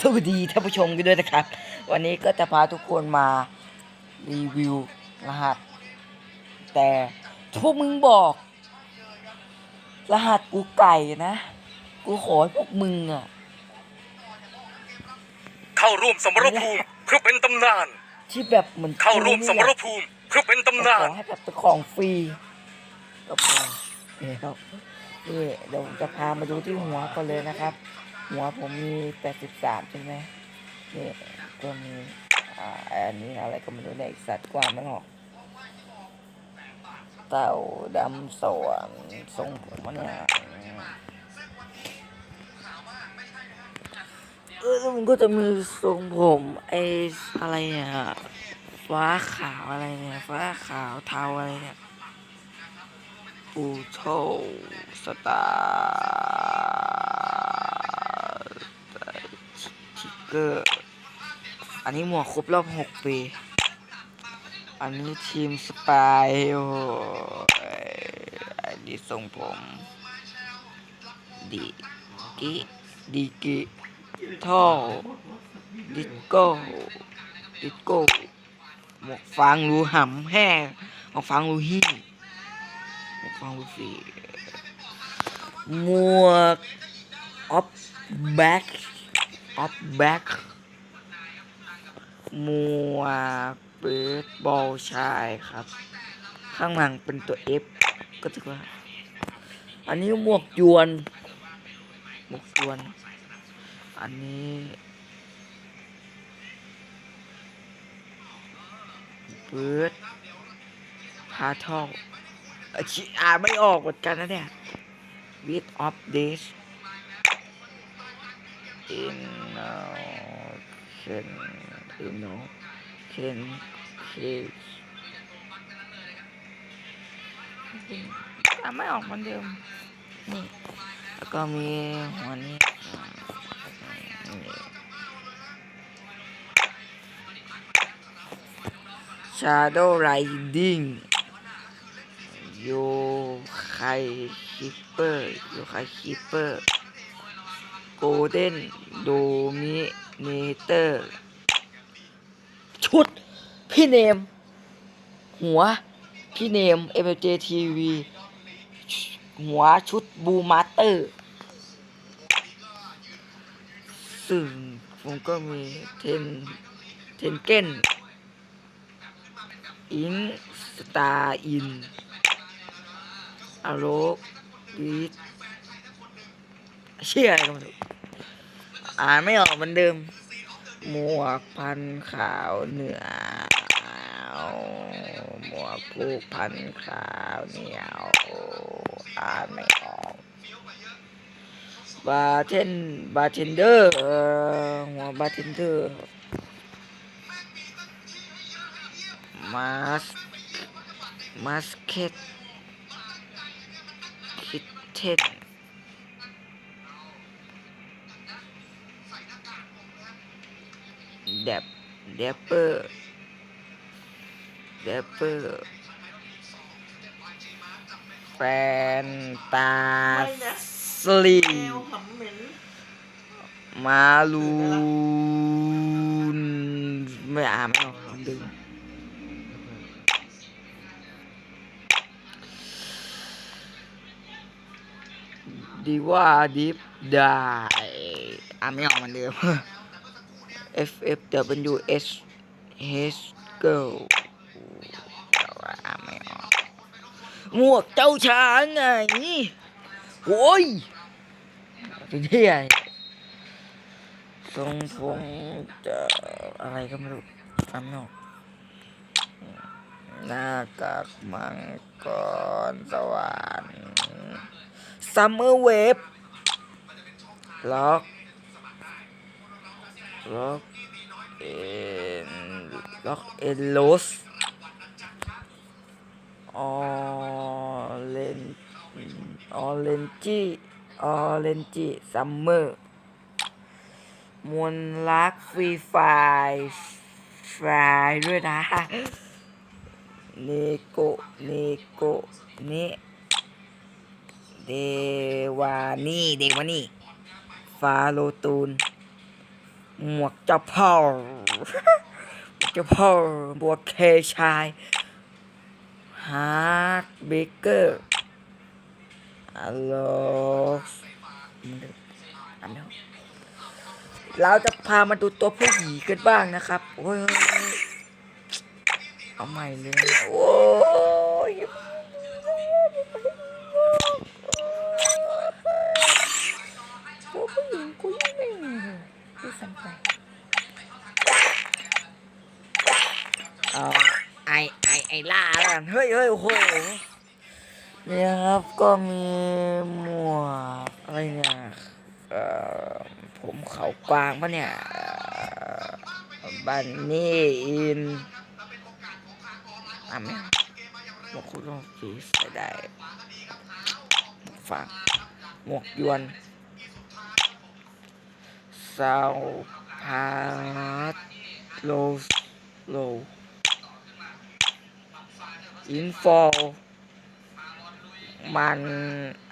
สวัสดีท่านผู้ชมกันด้วยนะครับ วันนี้ก็จะพาทุกคนมารีวิวรหัส แต่พวกมึงบอก รหัสกูไก่นะ กูขอให้พวกมึงอะ เข้าร่วมสมรภูมิเพื่อเป็นตำนาน ที่แบบเหมือนเข้าร่วมสมรกูภูมิเพื่อเป็นเนี่ยตำนานขอให้แบบเป็นของฟรีก็พอนี่ครับนี่เดี๋ยวผมจะพามาดูที่หัวก่อนเลยนะครับ หัวผมมี83ใช่ไหมนี่ก็มีอ่าอันนี้อะไรก็ไม่รู้เนี่ยอีกสัตว์กว่าไม่ออก เต่าดำสวนทรงผมวะเนี่ยเออมันก็จะมีทรงผมไอ้อะไรเนี่ยฟ้าขาวอะไรเนี่ยฟ้าขาวเทาอะไรเนี่ยปูโชสตาร์ อร์ อันนี้หมวกครบรอบหกปี อันนี้ทีมสปายโอ้อันนี้ทรงผม ดีกิดีกิท่อดิโก้ดิโก้หมวกฟางรูหำแห้งหมวกฟางรูหิ้งหมวกฟางรูสีหมวกออฟแบ็ก ออฟแบ็กหมวเบสบอลชายครับ ข้างหลังเป็นตัว F ก็ถือว่า อันนี้หมวกยวน หมวกยวน อันนี้เบิร์ดพาทอลอาชิอ่านไม่ออกเหมือนกันนะเนี่ย with of this in uh, can you know can case อ่ไม่ออกเหมือนเดิม นี่ แล้วก็มีหัวนี้ชาโดว์ไรดิ้งโยไคคิปเปอร์โยไคคิปเปอร์ โกลเด้นโดมิเนเตอร์ ชุด พี่เนม หัว พี่เนม MJ TV หัวชุดบูมาสเตอร์ ซึ่งผมก็มีเทนเทนเก้นอิงสตาร์อินอาโรกวีดเชื่ออะไรก็ไม่รู้ อ่านไม่ออกเหมือนเดิม หมวกพันขาวเหนือหมวกผูกพันขาวเหนียวอ่านไม่ออกบาร์เทนบาร์เทนเดอร์เอ่อหัวบาร์เทนเดอร์มาสมาสเก็ตคิทเทน เดบเดปเปอร์เดปเปอร์แฟนตาสลีมาลูนไม่อ่านไม่ออกลองดูดีว่าดิฟได้อ่านไม่ออกเหมันเดิม F F W S H girl ไม่ออกหมวกเจ้าช้างไงโอ้ยเป็นที่ไงทรงผมจะอะไรก็ไม่รู้ทำไม่ออกหน้ากากมังกรสวรรค์ซัมเมอร์เวฟล็อก ล็อกเอ็นล็อกเอ็นโลสออเรนออเรนจีออเรนจีซัมเมอร์มวลรักฟรีไฟไฟด้วยนะเนโกเนโกเนเดวานี่ เดวานี่ ฟาโลตูน หมวกเจ้าพ่อเจ้าพ่อบวกเคชายฮาร์ดเบเกอร์ฮัลโหลเราจะพามาดูตัวผู้หญิงกันบ้างนะครับ โอ้ยเอาใหม่เลยโอ้ ที่สันไปเอาไอไอไอล่าแล้วกันเฮ้ยเฮ้ยโอ้โหเนี่ยครับก็มีหมวกอะไรเนี่ยเอ่อผมเขากวางปะเนี่ยบันนี่อินอะแม่หมวกคุณลองสีใส่ได้หมวกฟางหมวกยวน ซาวพาร์ตโลโลอินฟอลมัน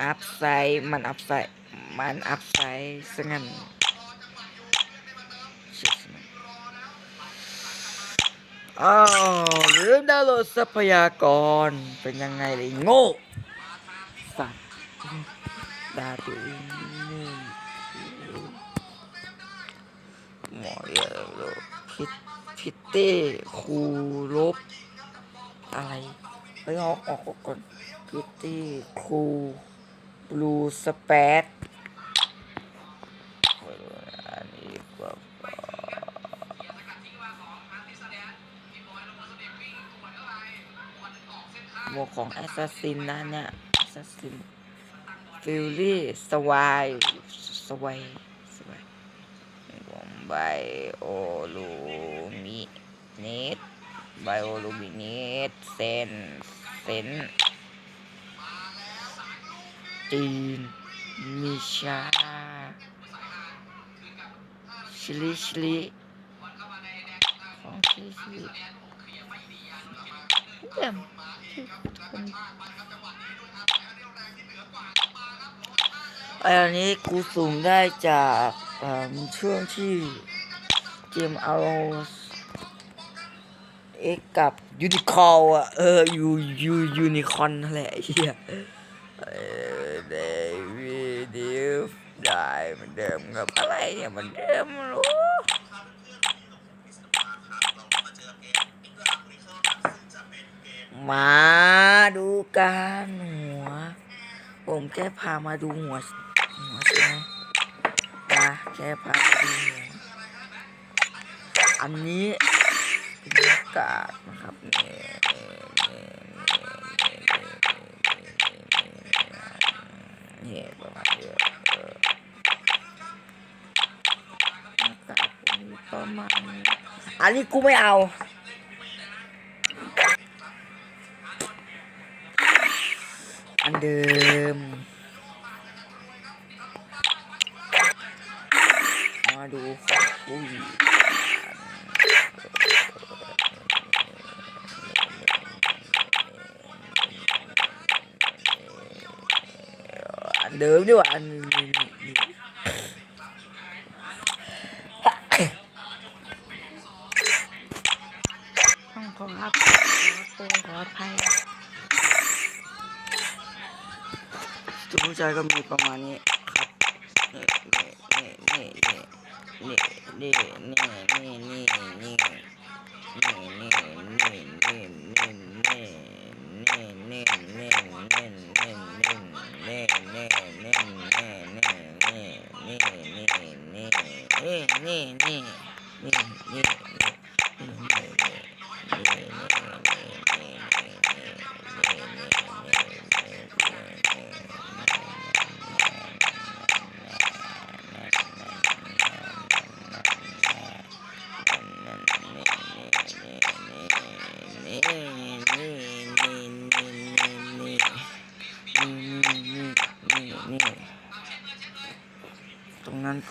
อัพไซด์มันอัพไซด์มันอัพไซด์ซะงั้นอ้าวลืมดาวโหลดทรัพยากรเป็นยังไงเลยโง่สัตว์ดาตัว หมอเยอะเลยพิตพิตเต้คูลบอะไรเฮ้ยเอาออกก่อนพิตเต้คูบลูสเปดอันนี้ก็หมวกของแอสซัสซินนะเนี่ยแอสซัสซินฟิลลี่สวายสวาย ไบโอลูมิเนตไบโอลูมิเนตเซนเซนจีนมิชาชลิชลิของชลิชลิเยี่ยมที่คนอันนี้กูสูงได้จาก ช่วงที่เกมเอาเอ็กกับยูนิคอลอะเออยูยูยูนิคอนแหละไอ้เฮียเออเดวิดิฟได้เหมือนเดิมกับอะไรเนี่ยเหมือนเดิมรู้มาดูการหัว ผมแค่พามาดูหัว แค่พาดูหัวอันนี้เป็นอากาศนะครับเนี่นี่ประมาณนี้เอออากาศมีประมาณนี้อันนี้กูไม่เอาอันเดิม เดิมดีกว่าอันนี้ต้องขอรับขอตัวขออภัยทุกผู้ชายก็มีประมาณนี้ครับนี่นี่นี่นี่นี่นี่นี่นี่นี่นี่นี่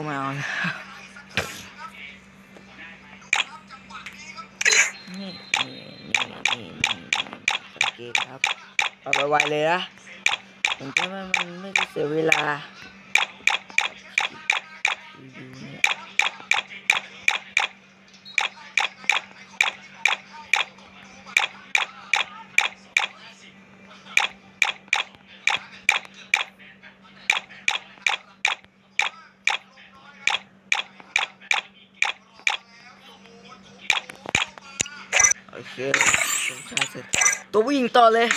ก็ไม่เอานี่นี่นี่นี่นี่สังเกตครับเอาไปไวเลยนะผมคิดว่ามันไม่ได้เสียเวลาดูเนี่ย โอ เคสมชายเสร็จตัวผู้หญิงต่อเลย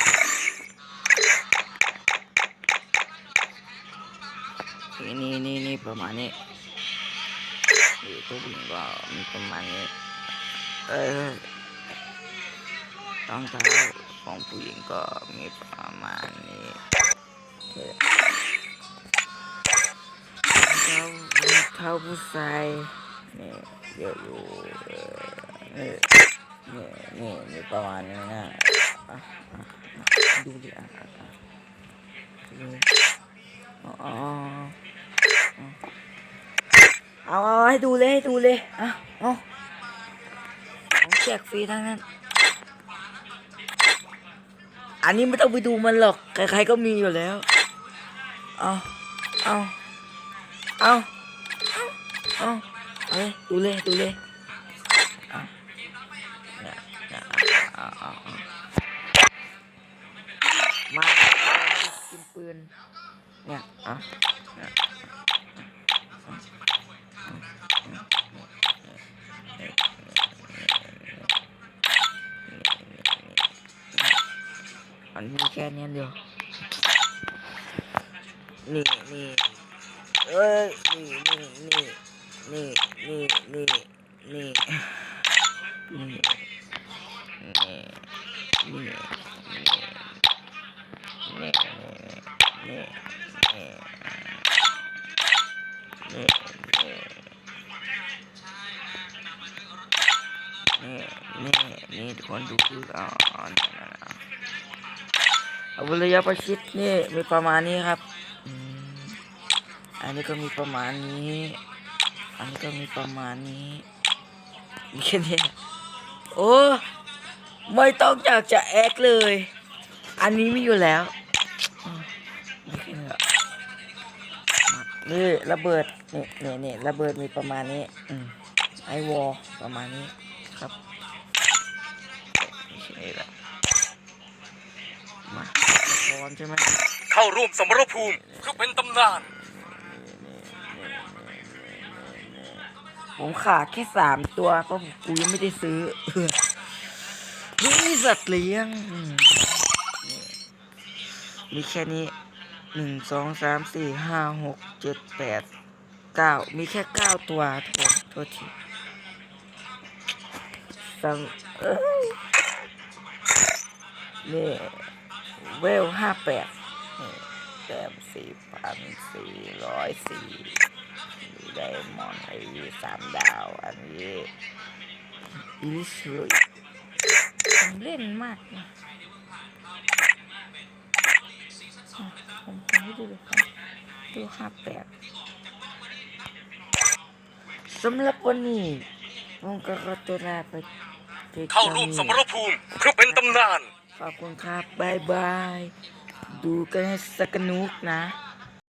นี่นี่นี่นี่ประมาณนี้นี่ตัวผู้หญิงก็มีประมาณนี้เออรองเท้าของผู้หญิงก็มีประมาณนี้เท้าเท้าผู้ชายนี่เยอะอยู่เออ นี่นี่นี่ประมาณนี้นะอะอะอะดูดิอะอะอะดูอ๋ออ๋อเอาเอาให้ดูเลยให้ดูเลยอะเอาของแจกฟรีทั้งนั้น อันนี้ไม่ต้องไปดูมันหรอก ใครๆก็มีอยู่แล้ว เอาเอาเอาเอาเอาเอาเลยดูเลยดูเลยเอาเนี่ยเนี่ยเอาเอาเอาเอา มากินปืน เนี่ยอาเนี่ยมันมีแค่นี้เดียว นี่นี่เอ้ย นี่นี่นี่นี่นี่นี่นี่นี่นี่นี่นี่นี่นี่นี่ทุก คนดูดูอ่อนเอาระยะประชิดนี่มีประมาณนี้ครับ อันนี้ก็มีประมาณนี้ อันนี้ก็มีประมาณนี้ มีแค่นี้ โอ้ ไม่ต้องอยากจะแอคเลย อันนี้มีอยู่แล้ว นี่ระเบิด นี่นี่นี่ระเบิดมีประมาณนี้อืมไอวอลประมาณนี้ครับ ใช่ไหมเข้าร่วมสมรภูมิเพื่อเป็นตำนาน ผมขาดแค่สามตัวเพราะกูยังไม่ได้ซื้อนี่สัตว์เลี้ยงอืมนี่มีแค่นี้หนึ่งสองสามสี่ห้าหกเจ็ดแปดเก้ามีแค่เก้าตัวทุกคนโทษทีสังเอ้ยนี่ เวลห้าแปดแต้มสี่พันสี่ร้อยสี่ไดมอนด์ไอวีสามดาว อันนี้อีลิสเลยผมเล่นมากนะผมทำให้ดูเลยครับดูห้าแปดสำหรับวันนี้ผมก็ขอตัวลาไปเข้าร่วมสมรภูมิเพื่อเป็นตำนาน ขอบคุณครับบายบาย ดูกันให้สกนุกนะ